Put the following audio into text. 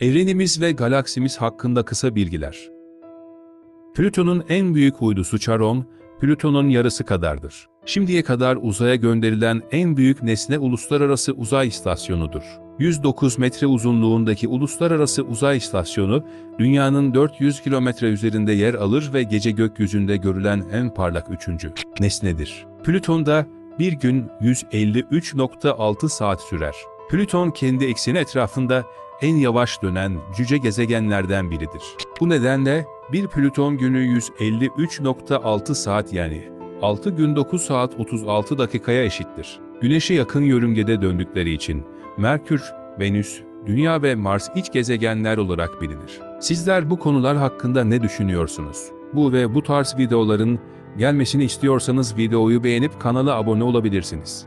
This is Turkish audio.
Evrenimiz ve galaksimiz hakkında kısa bilgiler. Plüton'un en büyük uydusu Charon, Plüton'un yarısı kadardır. Şimdiye kadar uzaya gönderilen en büyük nesne Uluslararası Uzay İstasyonu'dur. 109 metre uzunluğundaki Uluslararası Uzay İstasyonu, dünyanın 400 kilometre üzerinde yer alır ve gece gökyüzünde görülen en parlak üçüncü nesnedir. Plüton'da bir gün 153.6 saat sürer. Plüton kendi ekseni etrafında en yavaş dönen cüce gezegenlerden biridir. Bu nedenle bir Plüton günü 153.6 saat yani 6 gün 9 saat 36 dakikaya eşittir. Güneşe yakın yörüngede döndükleri için Merkür, Venüs, Dünya ve Mars iç gezegenler olarak bilinir. Sizler bu konular hakkında ne düşünüyorsunuz? Bu ve bu tarz videoların gelmesini istiyorsanız videoyu beğenip kanala abone olabilirsiniz.